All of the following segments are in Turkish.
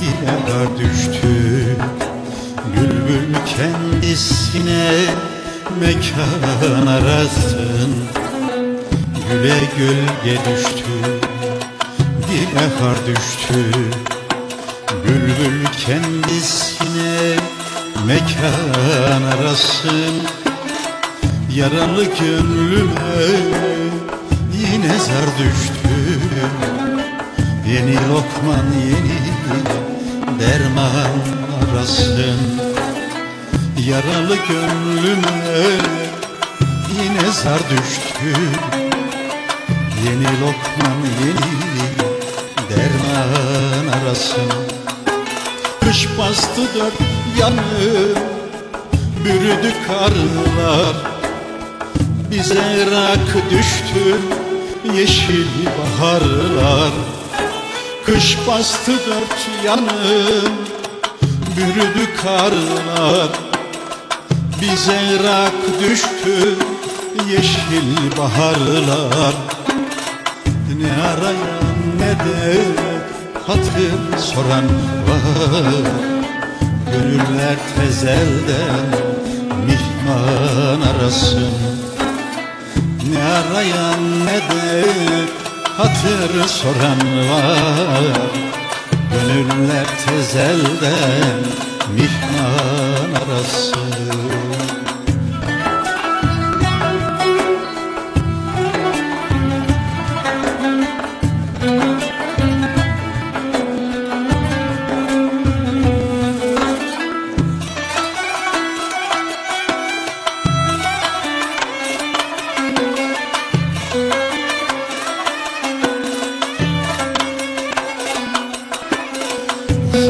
dile dar düştü Bülbül kendisine mekan arasın. Güle gölge düştü dile har düştü. Bülbül kendisine mekan arasın. Yaralı gönlüme yine zar düştü lokman yeni derman arasın. Yaralı gönlüme yine zar düştü. Yeni lokman yeni derman arasın. Kış bastı dört yanı Bürüdü karlar. Bize rak düştü Yeşil baharlar Kış bastı dört yanı Bürüdü karlar. Bize rak düştü Yeşil baharlar. Ne arayan ne de hatır soran var. Gönüller tezelden mihman arasın. Ne arayan ne de hatır soran var. Gönüller tezelden mihman arasın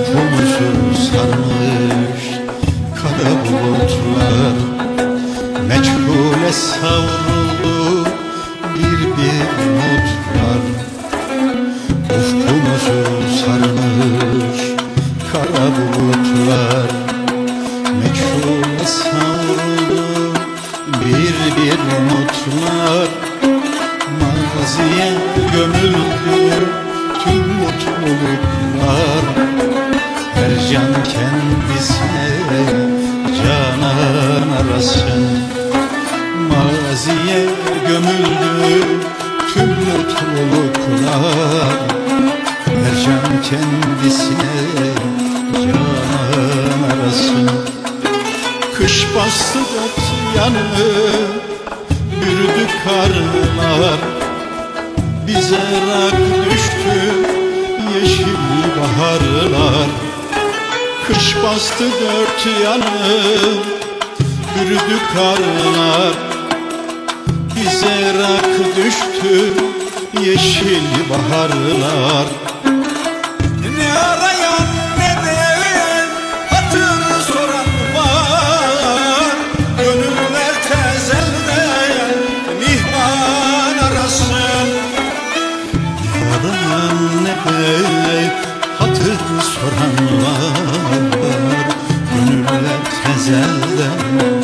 Ufkumuzu sarmış kara bulutlar. Meçhule savruldu bir bir umutlar Ufkumuzu sarmış kara bulutlar. Meçhule savruldu bir bir umutlar Maziye gömüldü tüm mutluluklar Maziye gömüldü tüm mutluluklar Her can kendisine canan arasın Kış bastı dört yanı Bürüdü karlar. Bize rak düştü Yeşil baharlar. Kış bastı dört yanı Bürüdü karlar Bize rak düştü Yeşil baharlar. Ne arayan ne de hatır soran var. Gönüller tezelden mihman arasın. Arayan ne de hatır soran var. Gönüller tezelden mihman